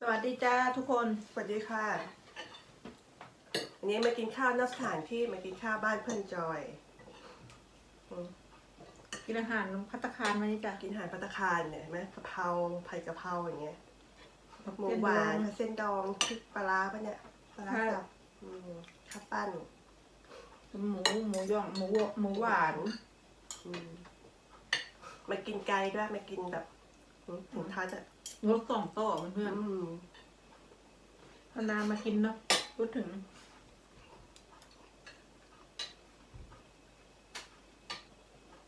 สวัสดีจ้าทุกคน สวัสดีค่ะวันนี้มากินข้าวนอกสถานที่มากินข้าวบ้านเพื่อนจอยอืมกินอาหารพัตตาคารมานี่จ้ะกินอาหารปัตตาคารเนี่ยเห็นไหมกะเพราผัดกะเพราอย่างเงี้ยหมูหวานเส้นดองพริกปลาร้าปะเนี่ยปลาร้าสับอืมข้าวปั้นหมูหมูย่องหมูหมูหวานอืมมากินไกลด้วยมากินแบบอืมถึงท้ายจะ งดสองโต๊ะเพื่อนอืมๆนานๆมากินเนาะพูดถึง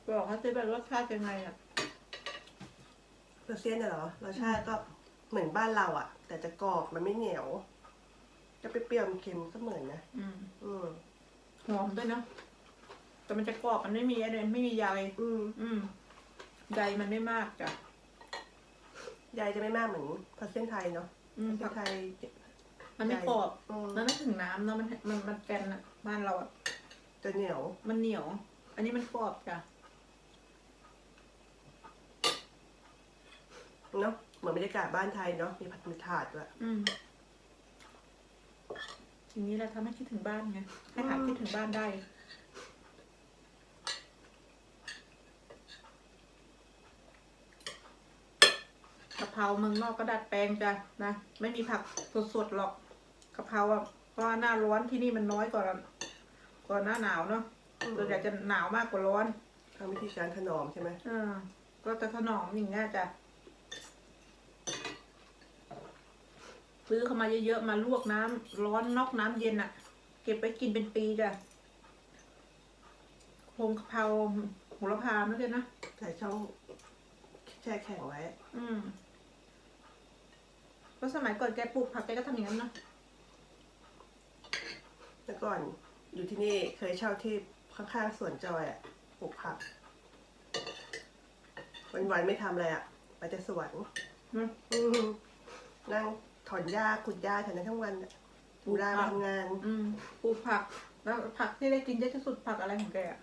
บอกเขาจะแบบรสชาติยังไงอะเปอร์เซียนน่ะเหรอรสชาติก็เหมือนบ้านเราอะ แต่จะกรอบมันไม่เหนียว จะเปรี้ยวๆเค็มๆก็เหมือนนะอืมอืมหอมด้วยเนาะแต่มันจะกรอบมันไม่มีอะไรไม่มีใยอืมอืมใยมันไม่มากจ้ะ ใยจะไม่มากเหมือนพาสเส้นไทยเนาะอืมพาสเส้นไทยมันไม่กรอบอืมแล้วนึกถึงน้ำเนาะมันมันมันแกนอะบ้านเราอะจะเหนียว มันเหนียว อันนี้มันกรอบจ้ะเนาะเหมือนบรรยากาศบ้านไทยเนาะมีผัดมีถาดด้วยอืมอย่างนี้แหละทำให้คิดถึงบ้านไงให้หายคิดถึงบ้านได้ เพราเมืองนอกก็ดัดแปลงจ้ะนะ ไม่มีผักสดๆหรอกกะเพราอะเพราะว่าหน้าร้อนที่นี่มันน้อยกว่ากว่าหน้าหนาวเนาะส่วนใหญ่จะหนาวมากกว่าร้อนทำวิธีการถนอมใช่ไหมอ่าก็จะถนอมอย่างเงี้ยจ้ะซื้อเข้ามาเยอะๆมาลวกน้ำร้อนนอกน้ำเย็นอะ่ะ เก็บไว้กินเป็นปีจ้ะโครงกะเพราโหระพาไม่เลยนะใส่ช่องแช่แข็งไว้ อืม ก็สมัยก่อนแกปลูกผักแกก็ทำอย่างนั้นนะแล้วก่อนอยู่ที่นี่เคยเช่าที่ข้างๆสวนจอยอะปลูกผัก วันๆไม่ทำอะไรอะไปแต่สวนอืมอืมนั่งถอนหญ้าขุดหญ้าแถวนั้นทั้งวันอะเวลาไปทำงาน อืมปลูกผัก แล้วผักที่ได้กินเยอะที่สุดผักอะไรของแกอะ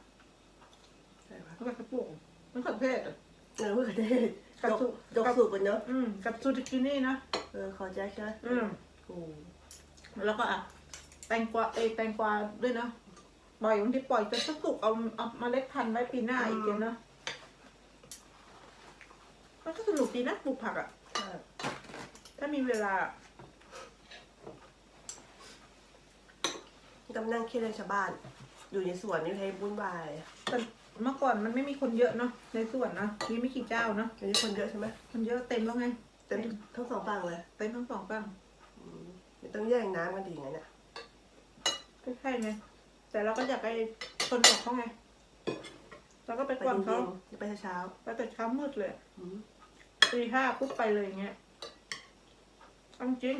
ใช่ปะแล้วแกปลูกมะเขือเทศอะ เออมะเขือเทศกับยกสุยกสูบกันเนาะ อืม กับซูกินี่นะ เออขอแจ็คใช่ไหมอืมอืมแล้วก็อะแตงกวาเอยแตงกวาด้วยนะปล่อยบางทีปล่อยจนสุกเอาเอาเมาเล็ดพันธุ์ไว้ปีหน้าอีกเนะมันก็สนุกดีนะปลูกผักอะ ใช่ถ้ามีเวลา ต้องนั่งคิดเรื่องชาวบ้าน อยู่ในสวนนี่ให้วุ่นวายแต่เมื่อก่อนมันไม่มีคนเยอะเนาะในสวนนะมีไม่กี่เจ้าเนาะอันนี้คนเยอะใช่ไหม คนเยอะเต็มแล้วไง เต็มทั้งสองฝั่งเลยเต็มทั้งสองฝั่งอืมไม่ต้องแย่งน้ำกันดีงั้นอะก็ใช่ไงแต่เราก็อยากไปคนบอกเขาไงเราก็ไปไปกวนเย็เขานๆไปเช้าไปแต่เช้ามืดเลยๆอืมตีห้าปุ๊บไปเลยอย่างเงี้ยเอาจริง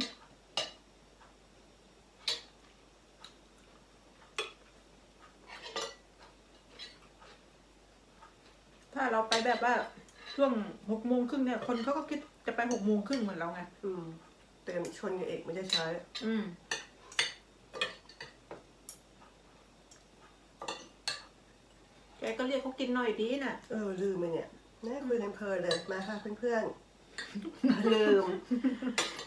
ถ้าเราไปแบบว่าช่วงหกโมงครึ่งเนี่ย คนเขาก็คิด จะไปหกโมงครึ่งเหมือนเราไง อืมเต็มชนกับเอกไม่ได้ใช้ อืม แกก็เรียกเขากินหน่อยดีน่ะ เออลืมไปเนี่ยน่าคุยกันเพลินเลยมาค่ะเพื่อนๆ ลืม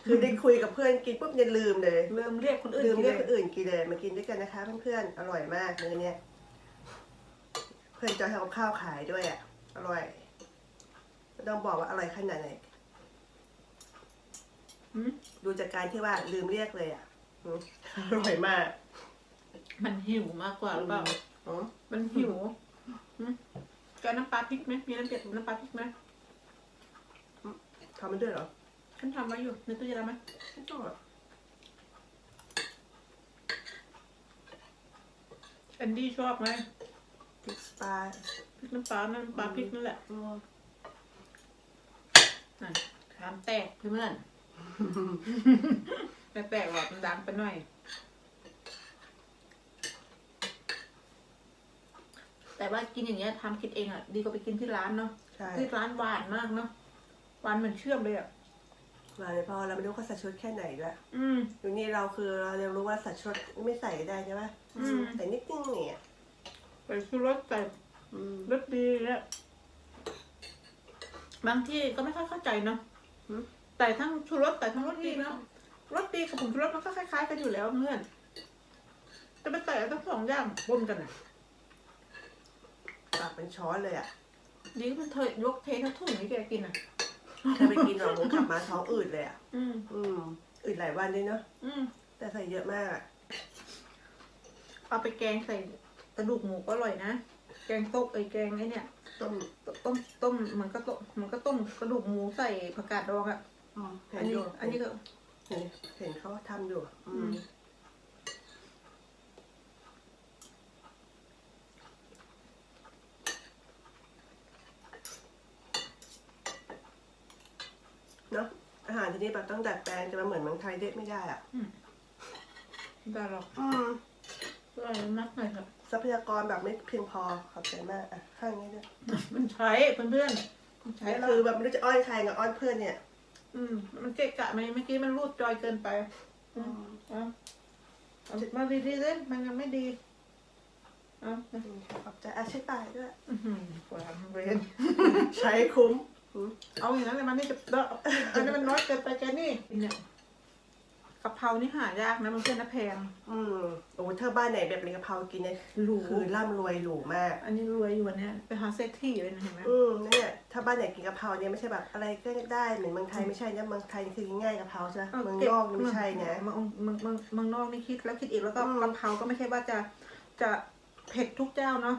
คือได้คุยกับเพื่อนกินปุ๊บเนี่ยลืมเลย เริ่มเรียกคนอื่นลืมกินเรียกเลคนยอื่นกินเลยมากินด้วยกันนะคะเพื่อนๆ อร่อยมากเลยเนี่ย เพื่อนจะทำกับข้าวขายด้วยอะ อร่อยไม่ต้องบอกว่าอร่อยขนาดไหนหืม ดูจากการที่ว่าลืมเรียกเลยอะอืมอร่อยมาก มันหิวมากกว่าหรือเปล่าอืมมันหิวหืมแกเอาน้ำปลาพริกไหมมีน้ำเปียกน้ำปลาพริกไหมทำมันด้วยเหรอฉันทำไว้อยู่ในตู้เย็นเอาไหมไม่ต้องหรอกแอนดี้ชอบไหมพริกสไตล์พริกน้ำปลาน้ำปลาพริกนั่นแหละอืมนั่นขามแตกเพื่อน แต่แตกหรอกมันดังไปหน่อย แต่ว่ากินอย่างเงี้ยทำคิดเองอะ ดีกว่าไปกินที่ร้านเนาะใช่ที่ร้านหวานมากเนาะหวานเหมือนเชื่อมเลยอะมาเลยพอเราไม่รู้เขาใส่ชุดแค่ไหนด้วยอืม อยู่นี่เราคือเราเรียนรู้ว่าใส่ชุดไม่ใส่ได้ใช่ไหมอืม ใส่นิดนึงเนี่ยใส่ชูรสใส่อืม รสดีเนี่ยบางที่ก็ไม่ค่อยเข้าใจเนาะหืม แต่ทั้งชูรสแต่ทั้งรสดีเนาะรสดีกับผงชูรสมันก็คล้ายๆกันอยู่แล้วเพื่อนจะไปใส่ทั้งสองอย่างปนกันอะตักเป็นช้อนเลยอะดีมันเธอยกเททั้งถุงนี้แกกินอะถ้าไปกินหรอกหมูกลับมาท้องอืดเลยอะอืมอืมอืดหลายวันเลยเนาะอืมแต่ใส่เยอะมากอะเอาไปแกงใส่กระดูกหมูก็อร่อยนะแกงต้มไอ้ยแกงไอ้เนี่ยต้มต้มต้มเหมือนก็ต้มเหมือนก็ต้มกระดูกหมูใส่ผักกาดดองอะ เห็อันนอนี้ยู่ อันนี้ก็เห็นเห็นเขาทำอยู่ อือืมมเนาะอาหารที่นี่แบบต้องดัดแปลงจะมาเหมือนเมืองไทยเด็ดไม่ได้อะได้หรอกอืม อร่อยมากเลยค่ะทรัพยากรแบบไม่เพียงพอขอบใจมากอะข้างนี้ด้วยมันใช้เพื่อนๆมันใช้แล้วคือแบบไม่รู้จะอ้อนใครกับอ้อนเพื่อนเนี่ย อืม มันเกะกะไหมเมื่อกี้มันรูดจอยเกินไป อืมเอาเอามาดีๆเลยมันยังไม่ดีเอาอืมขอบใจอะใช้ปลายด้วยอื้อหือความเวรใช้คุ้มอืมเอาอย่างนั้นเลยมันนี่จะเดาะอันนี้มันน้อยเกินไปแกนี่เนี่ย กะเพรานี่หายากนะมันเพื่อนนะแพง อืมโอ้ถ้าบ้านไหนแบบมีกะเพรากินเนี่ยหรูคือร่ำรวยหรูมาก อันนี้รวยอยู่อันเนี้ยไปหาเศรษฐีเลยนะเห็นไหมอืมเนี่ยถ้าบ้านไหนกินกะเพราเนี่ยไม่ใช่แบบอะไรก็ได้เหมือนเมืองไทยไม่ใช่นะเมืองไทยนี่คือง่ายกะเพราใช่ไหมเมืองนอกนี่ไม่ใช่นะเมืองเมืองเมืองเมืองนอกนี่คิดแล้วคิดอีกแล้วก็อืมกะเพราก็ไม่ใช่ว่าจะจะเผ็ดทุกเจ้าเนาะ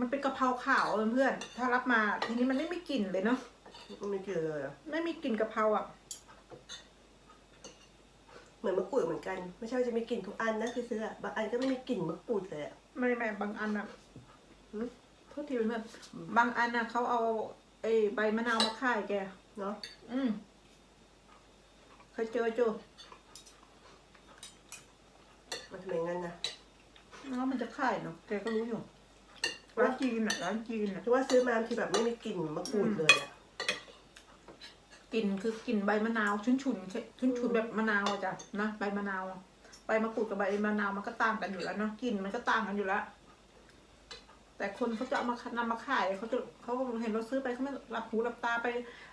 มันเป็นกะเพราขาวเพื่อนๆถ้ารับมาทีนี้มันไม่มีกลิ่นเลยเนาะไม่เจอเลยอะไม่มีกลิ่นกะเพราอะ เหมือนมะกรูดเหมือนกัน ไม่ใช่ว่าจะมีกลิ่นทุกอันนะคือซื้ออะบางอันก็ไม่มีกลิ่นมะกรูดเลยอะไม่แม่บางอันอะหืมโทษทีเพื่อนบางอันอะเขาเอาไอ้ใบมะนาวมาข่ายแก เนาะอืมเคยเจอจูมันทำอย่างนั้นนะแล้วมันจะข่ายเนาะแกก็รู้อยู่ร้านจีนอะร้านจีนอะถือว่าซื้อมาบางทีแบบไม่มีกลิ่นมะกรูดเลยอะ กลิ่นคือกลิ่นใบมะนาวชุนชุนๆชุนชุนๆแบบมะนาวอะจ้ะนะใบมะนาวอะใบมะกรูดกับใบมะนาวมันก็ต่างกันอยู่แล้วเนาะกลิ่นมันก็ต่างกันอยู่แล้ว แต่คนเขาจะเอามานำมาขายเขาจะเขาเห็นเราซื้อไปเขาไม่หลับหูหลับตาไป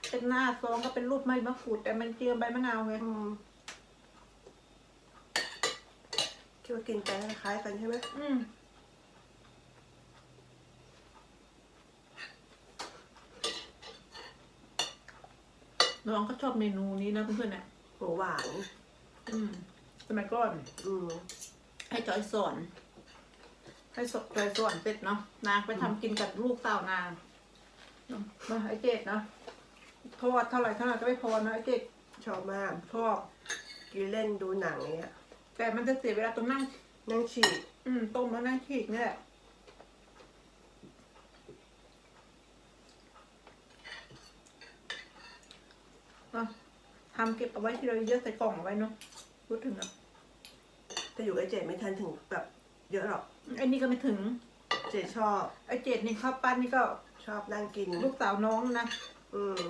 เป็นหน้าซองก็เป็นรูปใบมะกรูดแต่มันเจียมใบมะนาวไงอืมคิดว่ากินไปคล้ายๆกันใช่ไหมอืม น้องก็ชอบเมนูนี้นะเพื่อนๆเนี่ยหมูหวานอืมสมัยก่อนอืมให้จอยสอนให้สจอยสอนเสร็จเนาะนางไปทำกินกับลูกสาวนางเนาะมาไอ้เจดเนาะทอดเท่าไหร่เท่าไหร่ก็ไม่พอนะไอ้เจดชอบมากชอบกินเล่นดูหนังอย่างเงี้ยแต่มันจะเสียเวลาตรงนั่งนั่งฉีกอืมต้มแล้วนั่งฉีกนี่แหละอะ ทำเก็บเอาไว้ที่เราเยอะใส่กล่องเอาไว้เนาะพูดถึงอะแต่อยู่กับเจดไม่ทันถึงแบบ เยอะหรอก ไอ้นี่ก็ไม่ถึงเจดชอบไอ้เจดนี่ข้าวปั้นนี่ก็ชอบนั่งกิน ลูกสาวน้องนะอืม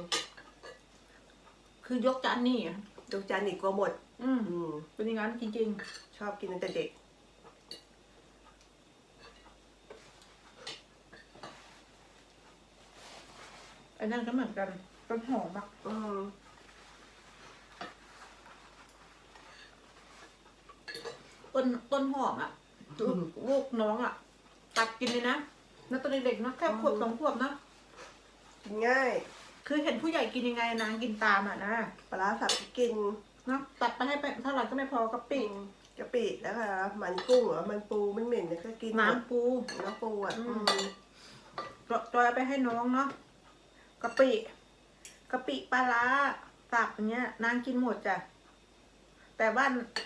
คือยกจานนี่อะดูจานอีกกลัวหมด อืมอืม เป็นอย่างนั้นจริงชอบกินตั้งแต่เด็ก ๆไอ้นั่นก็เหมือนกันต้นหอมอะอืม ต้นต้นหอมอะลูกลูกน้องอะ ตัดกินเลยนะแล้วตอนเด็กๆเนอะแค่ขวบสองขวบเนอะกินง่ายคือเห็นผู้ใหญ่กินยังไงนางกินตามอะนะปลาร้าสับกินเนาะตัดไปให้ไปเท่าไหร่ก็ไม่พอกะปิกะปิแล้วค่ะมันกุ้งเหรอมันปูมันเหม็นเนี่ยก็กินหมดน้ำปูน้ำปูอะอือืมมจอยเอาไปให้น้องเนาะกะปิกะปิปลาร้าสับอย่างเงี้ยนางกินหมดจ้ะ แต่ว่า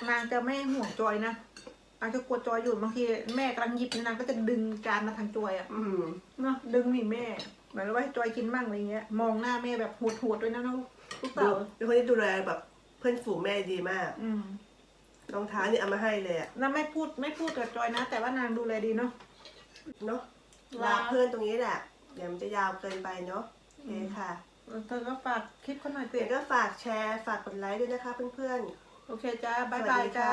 นางจะไม่ห่วงจอยนะนางจะกลัวจอยอยู่บางทีแม่กำลังหยิบนางก็จะดึงจานมาทางจอยอะอืมเนาะดึงนี่แม่หมายถึงว่าให้จอยกินมั่งอะไรเงี้ย มองหน้าแม่แบบโหดๆด้วยนะลูกลูกดูสาวเป็นคนที่ดูแลแบบเพื่อนฝูงแม่ดีมากอืมรองเท้านี่เอามาให้เลยอะน่าไม่พูดไม่พูดกับจอยนะ แต่ว่านางดูแลดีเนาะ เนาะลาลา เพื่อนตรงนี้แหละเดี๋ยวมันจะยาวเกินไปเนาะโอเคค่ะเธอก็ฝากคลิปเขาหน่อยสิ เดี๋ยวก็ฝากแชร์ฝากกดไลค์ด้วยนะคะเพื่อนๆ โอเคจ้าบายบายจ้า